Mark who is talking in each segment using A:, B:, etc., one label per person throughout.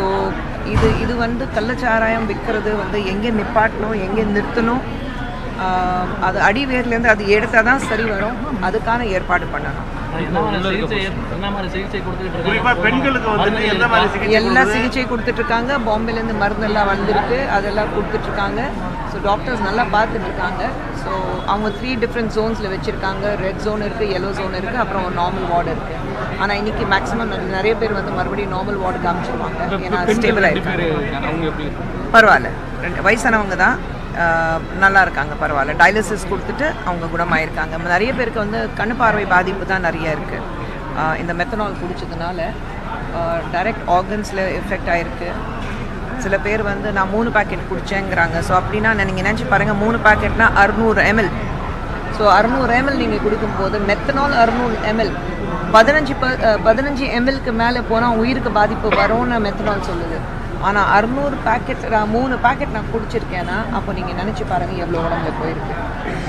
A: So இது இது வந்து கள்ளச்சாராயம் விற்கிறது வந்து எங்கே நிப்பாட்டணும் எங்கே நிறுத்தணும் அது அடிவேர்லேருந்து அது எடுத்தால் தான் சரி வரும் அதுக்கான ஏற்பாடு பண்ணணும். எல்லா சிகிச்சை கொடுத்துட்டு இருக்காங்க? பாம்பேலேருந்து மருந்தெல்லாம் வந்திருக்கு. அதெல்லாம் கொடுத்துட்டு இருக்காங்க ஸோ டாக்டர்ஸ் நல்லா பார்த்துட்டு இருக்காங்க ஸோ அவங்க த்ரீ டிஃப்ரெண்ட் ஜோன்ஸில் வச்சுருக்காங்க. ரெட் ஜோன் இருக்குது yellow ஜோன் இருக்குது அப்புறம் நார்மல் வார்டு இருக்குது ஆனால் இன்னைக்கு மேக்ஸிமம் நிறைய பேர் வந்து மறுபடியும் நார்மல் வார்டு காமிச்சிருவாங்க. ஏன்னா ஸ்டேபிள்
B: எப்படி?
A: பரவாயில்ல. ரெண்டு. வயசானவங்க தான். நல்லா இருக்காங்க பரவாயில்ல. டயாலிசிஸ் கொடுத்துட்டு அவங்க குணமாயிருக்காங்க. நிறைய பேருக்கு வந்து கண் பார்வை பாதிப்பு தான் நிறைய இருக்குது இந்த மெத்தனால் குடிச்சதுனால டைரக்ட் ஆர்கன்ஸில் எஃபெக்ட் ஆகிருக்கு சில பேர் வந்து நான் மூணு பாக்கெட் குடிச்சேங்கிறாங்க. ஸோ அப்படின்னா நீங்கள் நினச்சி பாருங்கள் மூணு பாக்கெட்னா அறுநூறு எம்எல் ஸோ அறுநூறு எம்எல் நீங்கள் குடிக்கும்போது மெத்தனால் அறுநூறு எம்எல் பதினஞ்சு ப பதினஞ்சு எம்எல்க்கு மேலே போனால் உயிருக்கு பாதிப்பு வரும்னு மெத்தனால் சொல்லுது. ஆனால் அறுநூறு பேக்கெட் நான் மூணு பேக்கெட் நான் குடிச்சிருக்கேன்னா அப்போ நீங்கள் நினச்சி பாருங்கள் எவ்வளோ உடம்புல போயிருக்கு.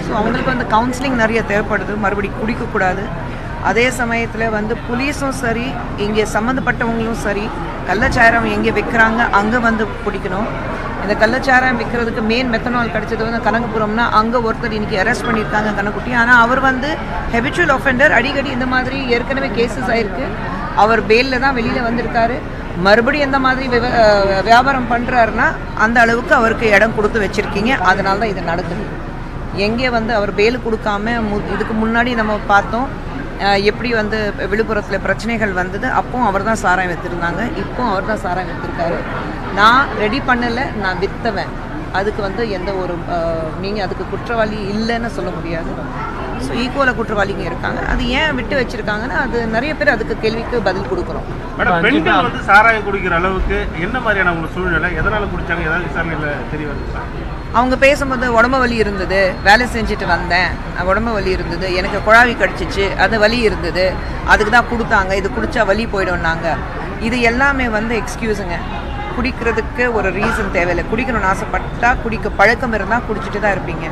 A: ஸோ அவங்களுக்கு வந்து கவுன்சிலிங் நிறைய தேவைப்படுது. மறுபடியும் குடிக்கக்கூடாது அதே சமயத்தில் வந்து புலீஸும் சரி இங்கே சம்மந்தப்பட்டவங்களும் சரி கள்ளச்சாரம் எங்கே விற்கிறாங்க அங்கே வந்து பிடிக்கணும் இந்த கள்ளச்சாரம் விற்கிறதுக்கு மெயின் மெத்தனால் கிடைச்சது வந்து கனகபுரம்னா அங்கே ஒருத்தர் இன்னைக்கு அரெஸ்ட் பண்ணியிருக்காங்க கணக்குட்டி. ஆனால் அவர் வந்து ஹெபிச்சுவல் ஒஃபெண்டர் அடிக்கடி இந்த மாதிரி ஏற்கனவே கேசஸ் ஆயிருக்கு. அவர் பெயிலில் தான் வெளியில் வந்திருக்காரு. மறுபடியும் எந்த மாதிரி வியாபாரம் பண்ணுறாருன்னா அந்த அளவுக்கு அவருக்கு இடம் கொடுத்து வச்சுருக்கீங்க. அதனால தான் இது நடக்குது. எங்கே வந்து அவர் பெயில் கொடுக்காம மு- இதுக்கு முன்னாடி நம்ம பார்த்தோம். எப்படி வந்து விழுப்புரத்தில் பிரச்சனைகள் வந்தது அப்பவும் அவர் தான் சாராயம் விற்றுருந்தாங்க இப்போ அவர் தான் சாராயம் விற்றுருக்காரு நான் ரெடி பண்ணலை நான் விற்றவன் அதுக்கு வந்து எந்த ஒரு நீங்கள் அதுக்கு குற்றவாளி இல்லைன்னு சொல்ல முடியாது. ஸோ ஈக்குவலாக குற்றவாளிங்க இருக்காங்க. அது ஏன் விட்டு வச்சுருக்காங்கன்னா அது நிறைய பேர் அதுக்கு கேள்விக்கு பதில் கொடுக்குறோம்.
C: மேடம் பெண்கள் வந்து சாராயம் குடிக்கிற அளவுக்கு என்ன மாதிரியான உங்களுக்கு சூழ்நிலை எதனால குடிச்சாங்க ஏதாவது விசாரணையில தெரிய வருது
A: அவங்க பேசும்போது உடம்பு வலி இருந்தது வேலை செஞ்சுட்டு வந்தேன். உடம்பு வலி இருந்தது எனக்கு குழாவி கடிச்சிச்சு அது வலி இருந்தது. அதுக்கு தான் கொடுத்தாங்க இது குடிச்சா வலி போயிடும்னாங்க. இது எல்லாமே வந்து எக்ஸ்கியூஸுங்க குடிக்கிறதுக்கு ஒரு ரீசன் தேவையில்லை. குடிக்கணும்னு ஆசைப்பட்டா குடிக்க பழக்கம் இருந்தால் குடிச்சிட்டு தான் இருப்பீங்க.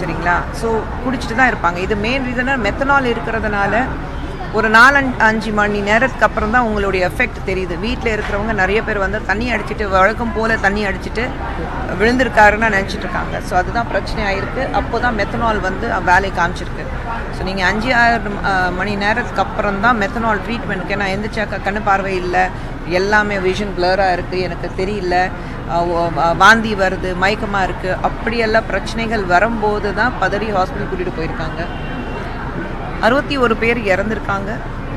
A: சரிங்களா? ஸோ குடிச்சிட்டு தான் இருப்பாங்க. இது மெயின் ரீசனாக மெத்தனால் இருக்கிறதுனால ஒரு நாலு அஞ்சு மணி நேரத்துக்கு அப்புறம் தான் உங்களுடைய எஃபெக்ட் தெரியுது. வீட்டில் இருக்கிறவங்க நிறைய பேர் வந்து தண்ணி அடிச்சிட்டு வழக்கம் போல் தண்ணி அடிச்சிட்டு விழுந்திருக்காருன்னு நினச்சிட்டு இருக்காங்க. ஸோ அதுதான் பிரச்சனை ஆகிருக்கு அப்போ தான் மெத்தனால் வந்து வேலை காமிச்சிருக்கு. ஸோ நீங்கள் அஞ்சு ஆறு மணி நேரத்துக்கு அப்புறம் தான் மெத்தனால் ட்ரீட்மெண்ட்டுக்கு ஏன்னா எந்திரிச்சாக்கா கண்ணு பார்வை இல்லை. எல்லாமே விஷன் பிளராக இருக்குது எனக்கு தெரியல. வாந்தி வருது மயக்கமாக இருக்குது அப்படியெல்லாம் பிரச்சனைகள் வரும்போது தான் பதறி ஹாஸ்பிட்டல் கூட்டிகிட்டு போயிருக்காங்க. அறுபத்தி ஒரு பேர் இறந்துருக்காங்க.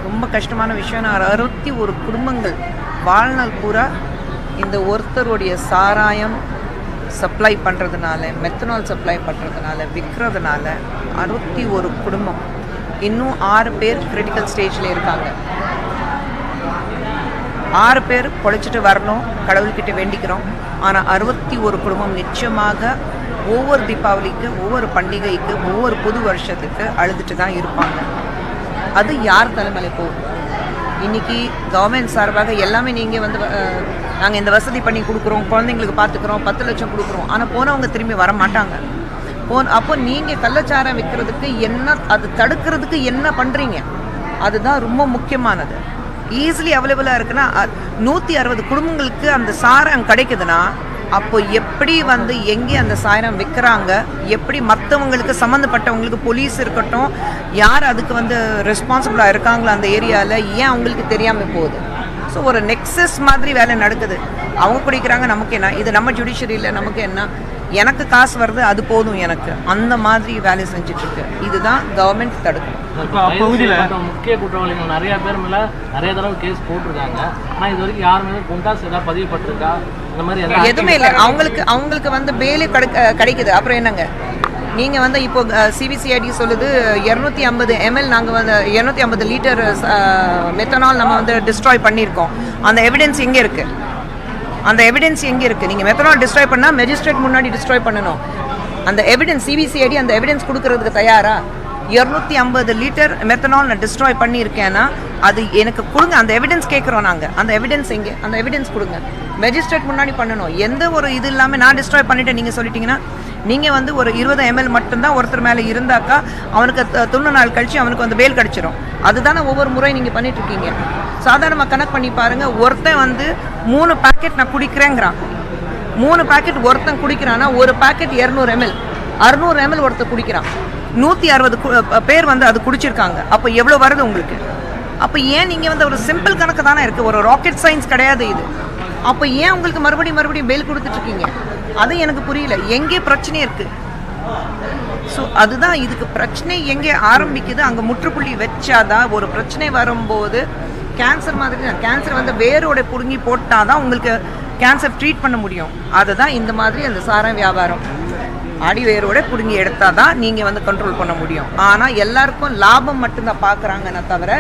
A: ரொம்ப கஷ்டமான விஷயம். நான் அறுபத்தி ஒரு குடும்பங்கள். வாழ்நாள் பூரா இந்த ஒருத்தருடைய சாராயம் சப்ளை பண்ணுறதுனால மெத்தனால் சப்ளை பண்ணுறதுனால விற்கிறதுனால அறுபத்தி ஒரு குடும்பம். இன்னும் ஆறு பேர் கிரிட்டிக்கல் ஸ்டேஜில் இருக்காங்க. ஆறு பேர் பொழைச்சிட்டு வரணும். கடவுள்கிட்ட வேண்டிக்கிறோம். ஆனால் அறுபத்தி ஒரு குடும்பம் நிச்சயமாக ஒவ்வொரு தீபாவளிக்கு ஒவ்வொரு பண்டிகைக்கு ஒவ்வொரு புது வருஷத்துக்கு அழுதுட்டு தான் இருப்பாங்க. அது யார் தலைமையில போகும் இன்னைக்கு கவர்மெண்ட் சார்பாக எல்லாமே நீங்கள் வந்து நாங்கள் இந்த வசதி பண்ணி கொடுக்குறோம் குழந்தைங்களுக்கு பார்த்துக்குறோம் பத்து லட்சம் கொடுக்குறோம். ஆனால் போனவங்க திரும்பி வர மாட்டாங்க. போன் அப்போ நீங்கள் கள்ளச்சாரம் விற்கிறதுக்கு என்ன அது தடுக்கிறதுக்கு என்ன பண்ணுறீங்க அதுதான் ரொம்ப முக்கியமானது. ஈஸிலி அவைலபிளாக இருக்குன்னா நூற்றி அறுபது குடும்பங்களுக்கு அந்த சாரம் கிடைக்குதுன்னா அப்போ எப்படி வந்து எங்கே அந்த சாரம் விற்கிறாங்க எப்படி மற்றவங்களுக்கு சம்மந்தப்பட்டவங்களுக்கு போலீஸ் இருக்கட்டும் யார் அதுக்கு வந்து ரெஸ்பான்சிபிளாக இருக்காங்களோ அந்த ஏரியாவில் ஏன் அவங்களுக்கு தெரியாமல் போகுது? ஸோ ஒரு நெக்ஸஸ் மாதிரி வேலை நடக்குது. அவங்க குடிக்கிறாங்க நமக்கு என்ன? இது நம்ம ஜுடிஷரியில் நமக்கு என்ன? எனக்கு காசு வருது அது போதும் எனக்கு. அந்த மாதிரி வேலை செஞ்சுட்டு இருக்கு இதுதான் கவர்மெண்ட் தடுக்கும்.
B: முக்கிய குற்றவாளிகள் நிறைய பேர் மேல நிறைய தடவை கேஸ் போட்டிருக்காங்க. ஆனா இது வரைக்கும் யார் மேலும் குண்டாஸ் ஏதாவது பதியப்பட்டிருக்கா இந்த மாதிரி எல்லாம்
A: எதுவுமே இல்லை. அவங்களுக்கு அவங்களுக்கு வந்து பெயிலே கிடைக்க கிடைக்குது. அப்புறம் என்னங்க? நீங்கள் வந்து இப்போ சிபிசிஐடி சொல்லுது இரநூத்தி ஐம்பது எம்எல் நாங்கள் வந்து இரநூத்தி ஐம்பது லிட்டர் மெத்தனால் நம்ம வந்து டிஸ்ட்ராய் பண்ணியிருக்கோம். அந்த எவிடன்ஸ் எங்கே இருக்குது அந்த எவிடன்ஸ் எங்கே இருக்குது நீங்கள் மெத்தனால் டிஸ்ட்ராய் பண்ணால் மெஜிஸ்ட்ரேட் முன்னாடி டிஸ்ட்ராய் பண்ணணும். அந்த எவிடன்ஸ் சிபிசிஐடி அந்த எவிடன்ஸ் கொடுக்கறதுக்கு தயாரா? இரநூத்தி ஐம்பது லிட்டர் மெத்தனால் நான் டிஸ்ட்ராய் பண்ணியிருக்கேன்னா அது எனக்கு கொடுங்க. அந்த எவிடன்ஸ் கேட்குறோம் நாங்கள் அந்த எவிடன்ஸ் எங்கே? அந்த எவிடன்ஸ் கொடுங்க. மெஜிஸ்ட்ரேட் முன்னாடி பண்ணணும். எந்த ஒரு இது இல்லாமல் நான் டிஸ்ட்ராய் பண்ணிட்டேன். நீங்கள் சொல்லிட்டீங்கன்னா நீங்கள் வந்து ஒரு இருபது எம்எல் மட்டும்தான் ஒருத்தர் மேலே இருந்தாக்கா அவனுக்கு தொண்ணூறு நாள் கழிச்சு அவனுக்கு வந்து பேல் கிடச்சிரும். அதுதானே ஒவ்வொரு முறை நீங்கள் பண்ணிட்டுருக்கீங்க சாதாரணமாக கணக்கு பண்ணி பாருங்கள் ஒருத்தன் வந்து மூணு பாக்கெட் நான் குடிக்கிறேங்கிறான். மூணு பாக்கெட் ஒருத்தன் குடிக்கிறான்னா ஒரு பாக்கெட் இரநூறு எம்எல் அறுநூறு எம்எல் ஒருத்தன் குடிக்கிறான். நூற்றி அறுபது பேர் வந்து அது குடிச்சிருக்காங்க. அப்போ எவ்வளோ வருது உங்களுக்கு? அப்போ ஏன் நீங்கள் வந்து ஒரு சிம்பிள் கணக்கு தானே இருக்குது ஒரு ராக்கெட் சயின்ஸ் கிடையாது இது. அப்போ ஏன் உங்களுக்கு மறுபடியும் மறுபடியும் பெயில் கொடுத்துட்ருக்கீங்க அது எனக்கு புரியல. எங்கே பிரச்சனை இருக்குது ஸோ அதுதான் இதுக்கு பிரச்சனை எங்கே ஆரம்பிக்குது? அங்கே முற்றுப்புள்ளி வச்சாதான் ஒரு பிரச்சனை வரும்போது கேன்சர் மாதிரி தான் கேன்சர் வந்து வேரோட புடுங்கி போட்டால் தான் உங்களுக்கு கேன்சர் ட்ரீட் பண்ண முடியும். அதுதான் இந்த மாதிரி அந்த சாரம் வியாபாரம். அடி வேரோட பிடுங்கி எடுத்தால் தான் நீங்கள் வந்து கண்ட்ரோல் பண்ண முடியும். ஆனால் எல்லாருக்கும் லாபம் மட்டும்தான் பார்க்குறாங்கன்னு தவிர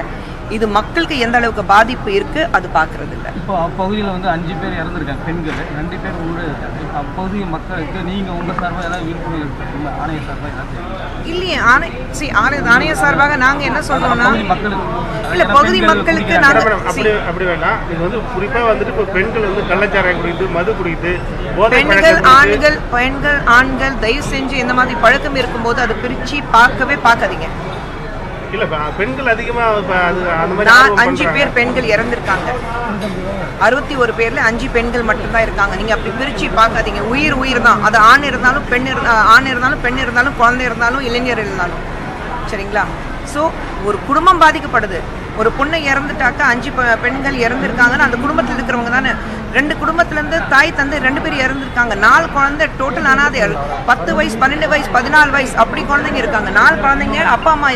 A: இது மக்களுக்கு எந்த அளவுக்கு பாதிப்பு இருக்குது அது பார்க்குறது இல்லை
D: இப்போ அப்பகுதியில் வந்து அஞ்சு பேர் இறந்துருக்காங்க பெண்கள். ரெண்டு பேர் இருக்காங்க. இப்போ அப்பகுதி மக்களுக்கு நீங்கள் உங்கள் சார்பாக ஏதாவது விழிப்புணர்வு ஏற்படுத்தீங்களா ஆணைய சார்பாக ஏதாவது?
A: இல்லையே ஆணை சி ஆணை ஆணைய சார்பாக நாங்கள் என்ன சொல்கிறோம்னா
D: அப்பகுதி மக்களுக்கு.
A: இல்ல, பகுதி மக்களுக்கு. நாங்க-
C: மேடம் அப்படி அப்படி வேண்டாம். இது வந்து குறிப்பா வந்துட்டு இப்போ பெண்கள் வந்து கள்ளச்சாராயம் குடித்து மது குடித்து போதை
A: பெண்கள் ஆண்கள் பெண்கள் ஆண்கள் தயவு செஞ்சு இந்த மாதிரி பழக்கம் இருக்கும்போது அதை பிரிச்சு பார்க்கவே பார்க்காதீங்க.
C: இல்ல பெண்கள் அதிகமா
A: நான் அஞ்சு. பேர் பெண்கள் இறந்திருக்காங்க. அறுபத்தி ஒரு பேர்ல அஞ்சு பெண்கள் மட்டும்தான் இருக்காங்க. நீங்க அப்படி பிரிச்சு பார்க்காதீங்க. உயிர் உயிர் தான். அது ஆண் இருந்தாலும் பெண் இருந்தா ஆண் இருந்தாலும் பெண் இருந்தாலும் குழந்தை இருந்தாலும் இளைஞர் இருந்தாலும். சரிங்களா? ஸோ ஒரு குடும்பம் பாதிக்கப்படுது. ஒரு பொண்ணு இறந்துட்டாக்கா அஞ்சு பெண்கள் இறந்துருக்காங்கன்னா அந்த குடும்பத்தில் இருக்கிறவங்க தானே. ரெண்டு குடும்பத்துலேருந்து தாய் தந்தை ரெண்டு பேர் இறந்துருக்காங்க. நாலு குழந்தை டோட்டல் அனாதைகள் பத்து வயசு பன்னெண்டு வயசு பதினாலு வயசு அப்படி குழந்தைங்க இருக்காங்க. நாலு குழந்தைங்க அப்பா அம்மா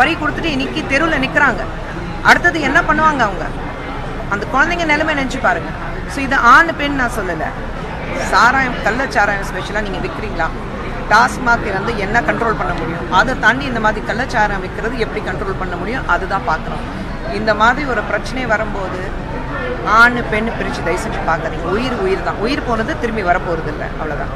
A: பறி கொடுத்துட்டு இன்னைக்கு தெருவில் நிற்கிறாங்க அடுத்தது என்ன பண்ணுவாங்க அவங்க? அந்த குழந்தைங்க நிலைமை நினச்சி பாருங்க. ஸோ இது ஆண் பெண் நான் சொல்லலை. சாராயம் கள்ளச்சாராயம் ஸ்பெஷலாக நீங்கள் விற்கிறீங்களா டாஸ்மாக் வந்து என்ன கண்ட்ரோல் பண்ண முடியும்? அதை தாண்டி இந்த மாதிரி கள்ளச்சாரம் விற்கிறது எப்படி கண்ட்ரோல் பண்ண முடியும்? அதுதான் பார்க்குறோம் இந்த மாதிரி ஒரு பிரச்சனை வரும்போது ஆண் பெண் பிரித்து தயவு செஞ்சு பார்க்காதீங்க. உயிர் உயிர் தான் உயிர் போனது திரும்பி வரப்போகிறது இல்லை அவ்வளோதான்